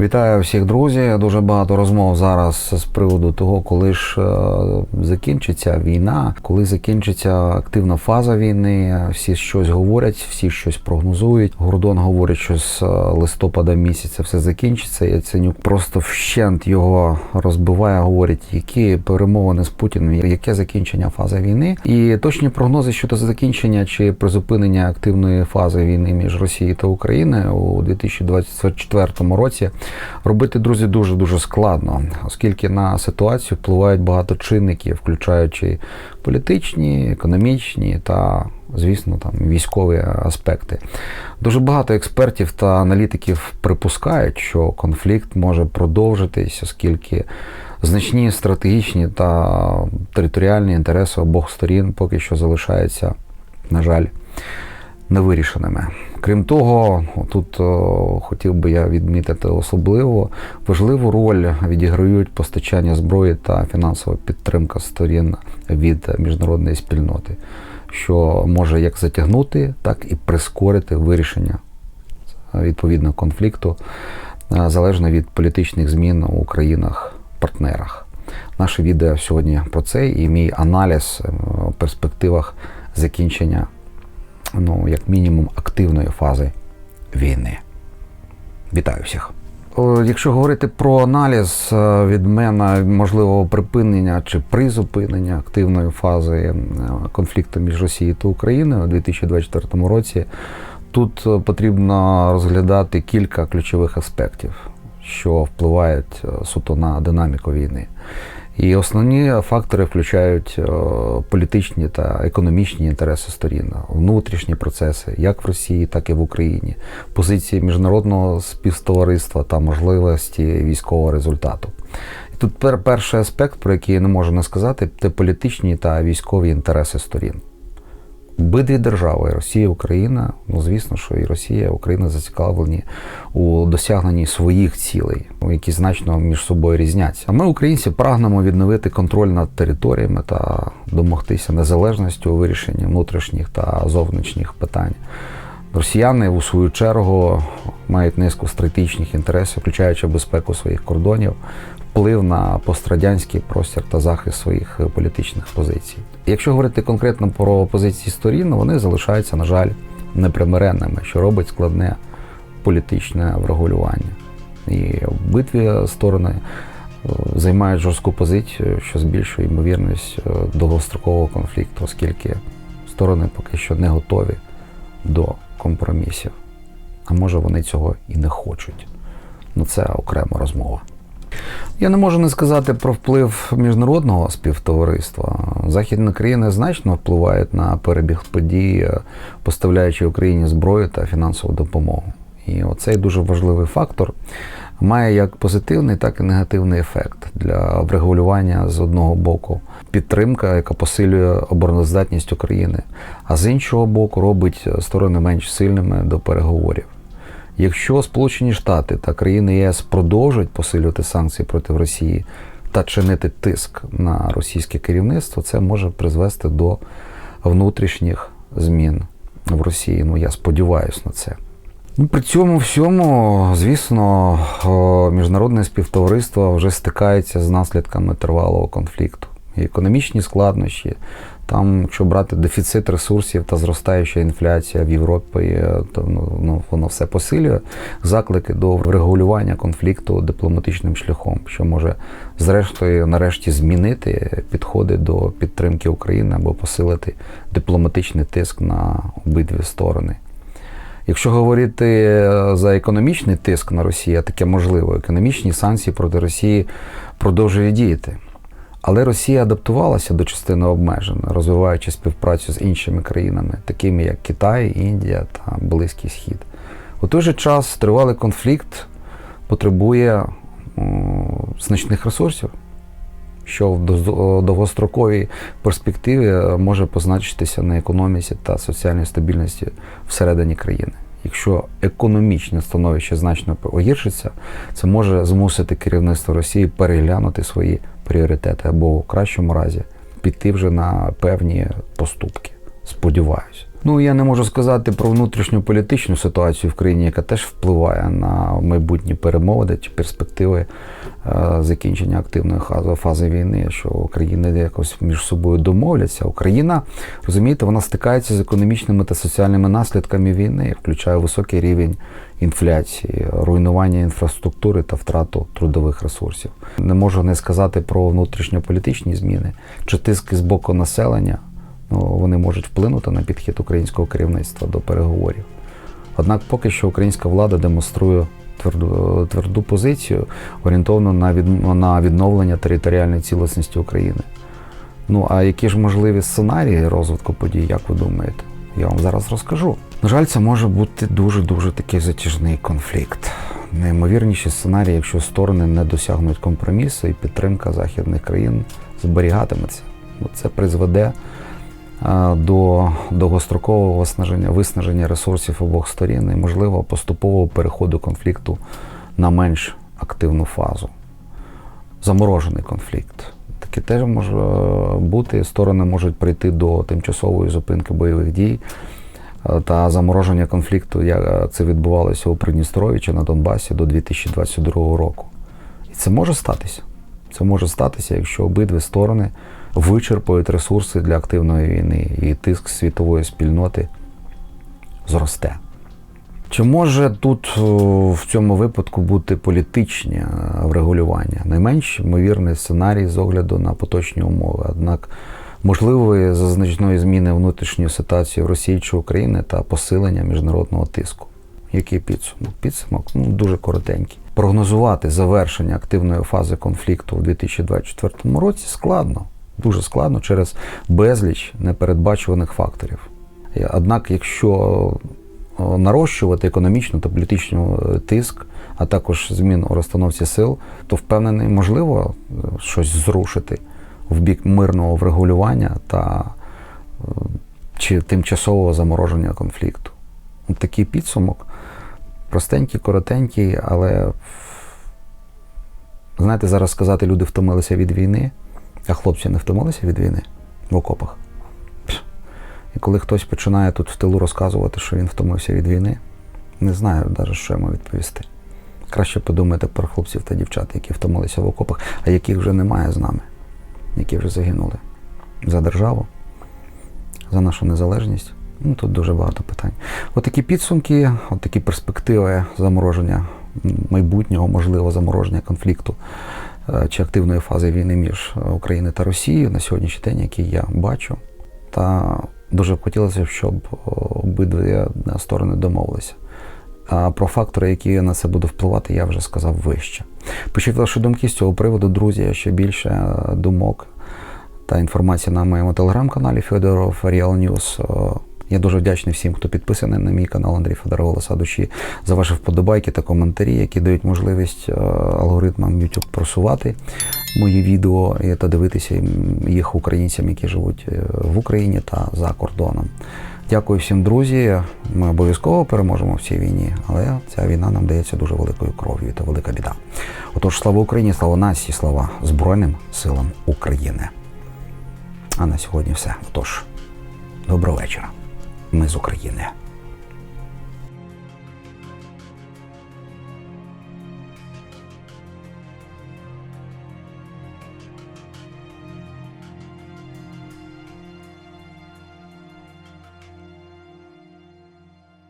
Вітаю всіх, друзі. Дуже багато розмов зараз з приводу того, коли ж е, закінчиться війна, коли закінчиться активна фаза війни. Всі щось говорять, всі щось прогнозують. Гордон говорить, що з е, листопада місяця все закінчиться. Яценюк просто вщент його розбиває. Говорить, які перемовини з Путіним, яке закінчення фази війни, і точні прогнози щодо закінчення чи призупинення активної фази війни між Росією та Україною у 2024 році робити, друзі, дуже дуже складно, оскільки на ситуацію впливають багато чинників, включаючи політичні, економічні та, звісно, там військові аспекти. Дуже багато експертів та аналітиків припускають, що конфлікт може продовжитись, оскільки значні стратегічні та територіальні інтереси обох сторін поки що залишаються, на жаль, невирішеними. Крім того, тут о, хотів би я відмітити особливо важливу роль відіграють постачання зброї та фінансова підтримка сторін від міжнародної спільноти, що може як затягнути, так і прискорити вирішення відповідного конфлікту е, залежно від політичних змін у країнах-партнерах. Наше відео сьогодні про це і мій аналіз е, перспективах закінчення ну, як мінімум, активної фази війни. Вітаю всіх. Якщо говорити про аналіз е, від мене можливого припинення чи призупинення активної фази е, конфлікту між Росією та Україною у 2024 році, тут е, потрібно розглядати кілька ключових аспектів, що впливають суто на динаміку війни. І основні фактори включають е, політичні та економічні інтереси сторін, внутрішні процеси, як в Росії, так і в Україні, позиції міжнародного співтовариства та можливості військового результату. І тут перший аспект, про який я не можу не сказати, це політичні та військові інтереси сторін. Обидві держави Росія Україна, ну звісно, що і Росія, і Україна зацікавлені у досягненні своїх цілей, які значно між собою різняться. А ми, українці, прагнемо відновити контроль над територіями та домогтися незалежності у вирішенні внутрішніх та зовнішніх питань. Росіяни у свою чергу мають низку стратегічних інтересів, включаючи безпеку своїх кордонів, вплив на пострадянський простір та захист своїх політичних позицій. Якщо говорити конкретно про позиції сторін, вони залишаються, на жаль, непримиренними, що робить складне політичне врегулювання. І обидві сторони е, займають жорстку позицію, що збільшує ймовірність е, довгострокового конфлікту, оскільки сторони поки що не готові до компромісів. А може вони цього і не хочуть. Ну це окрема розмова. Я не можу не сказати про вплив міжнародного співтовариства. Західні країни значно впливають на перебіг подій, поставляючи Україні зброю та фінансову допомогу. І оцей дуже важливий фактор має як позитивний, так і негативний ефект для врегулювання з одного боку підтримка, яка посилює обороноздатність України, а з іншого боку робить сторони менш сильними до переговорів. Якщо Сполучені Штати та країни ЄС продовжують посилювати санкції проти Росії та чинити тиск на російське керівництво, це може призвести до внутрішніх змін в Росії. Ну я сподіваюся на це. Ну, При цьому всьому, звісно, міжнародне співтовариство вже стикається з наслідками тривалого конфлікту. І економічні складнощі, там, якщо брати дефіцит ресурсів та зростаюча інфляція в Європі, то ну, ну, воно все посилює заклики до врегулювання конфлікту дипломатичним шляхом, що може, зрештою, нарешті змінити підходи до підтримки України або посилити дипломатичний тиск на обидві сторони. Якщо говорити за економічний тиск на Росію, таке можливо, економічні санкції проти Росії продовжують діяти. Але Росія адаптувалася до частини обмежень, розвиваючи співпрацю з іншими країнами, такими як Китай, Індія та Близький Схід. У той же час тривалий конфлікт потребує значних ресурсів, що в довгостроковій перспективі може позначитися на економіці та соціальній стабільності всередині країни. Якщо економічне становище значно погіршиться, це може змусити керівництво Росії переглянути свої пріоритети або в кращому разі піти вже на певні поступки. Сподіваюся. Ну я не можу сказати про внутрішню політичну ситуацію в країні, яка теж впливає на майбутні перемовини чи перспективи е, закінчення активної фази, війни, що країни якось між собою домовляться. Україна, розумієте, вона стикається з економічними та соціальними наслідками війни, включає високий рівень інфляції, руйнування інфраструктури та втрату трудових ресурсів. Не можу не сказати про внутрішньополітичні зміни чи тиски з боку населення. Вони можуть вплинути на підхід українського керівництва до переговорів. Однак поки що українська влада демонструє тверду, тверду позицію, орієнтовану на, від, на відновлення територіальної цілісності України. Ну а які ж можливі сценарії розвитку подій, як ви думаєте? Я вам зараз розкажу. На жаль, це може бути дуже-дуже такий затяжний конфлікт. Неймовірніші сценарії, якщо сторони не досягнуть компромісу і підтримка західних країн зберігатиметься. Це призведе до довгострокового виснаження, виснаження ресурсів обох сторін і, можливо, поступового переходу конфлікту на менш активну фазу. Заморожений конфлікт. Таке теж може бути. Сторони можуть прийти до тимчасової зупинки бойових дій е, та замороження конфлікту, як це відбувалося у Придністрові чи на Донбасі до 2022 року. І це може статися. Це може статися, якщо обидві сторони вичерпують ресурси для активної війни, і тиск світової спільноти зросте. Чи може тут в цьому випадку бути політичні е, врегулювання? Найменш ймовірний сценарій з огляду на поточні умови. Однак можливої за значної зміни внутрішньої ситуації в Росії чи Україні та посилення міжнародного тиску. Який підсумок? Підсумок ну, дуже коротенький. Прогнозувати завершення активної фази конфлікту у 2024 році складно, дуже складно через безліч непередбачуваних факторів. Однак, якщо нарощувати економічну та політичну тиск, а також змін у розстановці сил, то впевнений, можливо щось зрушити в бік мирного врегулювання та чи тимчасового замороження конфлікту. Такий підсумок. Простенький, коротенький, але знаєте, зараз сказати, люди втомилися від війни, а хлопці не втомилися від війни в окопах. І коли хтось починає тут в тилу розказувати, що він втомився від війни, не знаю навіть, що йому відповісти. Краще подумайте про хлопців та дівчат, які втомилися в окопах, а яких вже немає з нами, які вже загинули за державу, за нашу незалежність. Ну, Тут дуже багато питань. Отакі підсумки, отакі перспективи замороження майбутнього, можливо, замороження конфлікту чи активної фази війни між Україною та Росією на сьогоднішній день, які я бачу. Та дуже б хотілося, щоб обидві сторони домовилися. А про фактори, які на це будуть впливати, я вже сказав вище. Пишіть ваші думки з цього приводу, друзі, ще більше думок та інформації на моєму телеграм-каналі Федоров Real News. Я дуже вдячний всім, хто підписаний на мій канал Андрій Федоров Голоса душі за ваші вподобайки та коментарі, які дають можливість алгоритмам YouTube просувати мої відео та дивитися їх українцям, які живуть в Україні та за кордоном. Дякую всім, друзі. Ми обов'язково переможемо в цій війні, але ця війна нам дається дуже великою кров'ю та велика біда. Отож, слава Україні, слава нації, слава Збройним силам України. А на сьогодні все. Отож, доброго вечора. Ми з України.